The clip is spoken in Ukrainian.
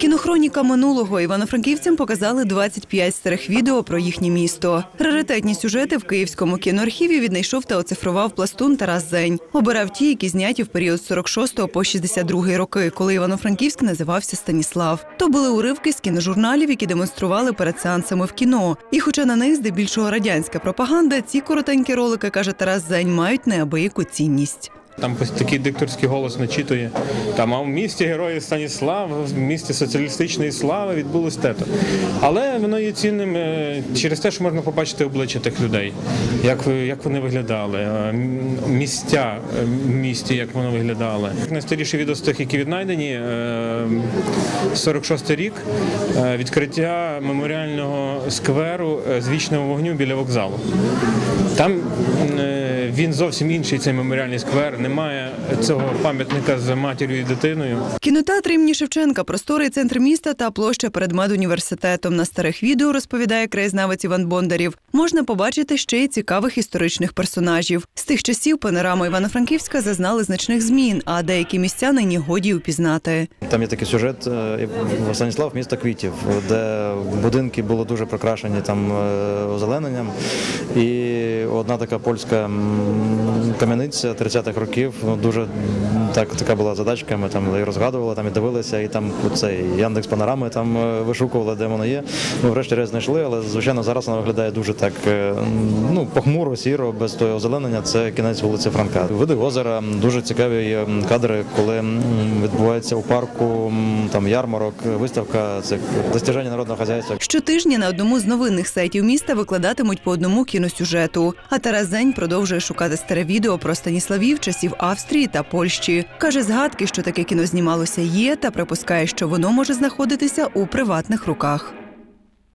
Кінохроніка минулого івано-франківцям показали 25 старих відео про їхнє місто. Раритетні сюжети в київському кіноархіві віднайшов та оцифрував пластун Тарас Зень. Обирав ті, які зняті в період з 46 по 62 роки, коли Івано-Франківськ називався Станіслав. То були уривки з кіножурналів, які демонстрували перед сеансами в кіно. І, хоча на них здебільшого радянська пропаганда, ці коротенькі ролики каже Тарас Зень, мають неабияку цінність. Там такий дикторський голос начитує. Там а в місті герої Станіслав, в місті соціалістичної слави відбулось тето. Але воно є цінним е, через те, що можна побачити обличчя тих людей, як, як вони виглядали, е, місця е, в місті, як воно виглядало. Найстаріший відео з тих, які віднайдені, е, 46 рік, відкриття меморіального скверу з вічного вогню біля вокзалу. Там він зовсім інший цей меморіальний сквер. Немає цього пам'ятника з матір'ю і дитиною. Кінотеатр імені Шевченка, просторий центр міста та площа перед медуніверситетом. На старих відео розповідає краєзнавець Іван Бондарів. Можна побачити ще й цікавих історичних персонажів. З тих часів панорами Івано-Франківська зазнали значних змін, а деякі місця нині годі впізнати. Там є такий сюжет е, Станіслав місто квітів, де будинки були дуже прикрашені там е, озелененням. І одна така польська кам'яниця 30-х років ну, дуже так, така була задачка. Ми там і розгадували, там і дивилися, і там цей Яндекс панорами там е, вишукували, де воно є. Ми врешті-решт знайшли, але звичайно зараз вона виглядає дуже так е, ну, похмуро, сіро, без того озеленення. Це кінець вулиці Франка. Види озера дуже цікаві є кадри, коли відбувається у парку там ярмарок, виставка це достіження народного хазяйства. Щотижня на одному з новинних сайтів міста викладатимуть по одному кіносюжету. А Тарас Зень продовжує шукати старе відео про Станіславів часів Австрії та Польщі. Каже, згадки, що таке кіно знімалося, є, та припускає, що воно може знаходитися у приватних руках.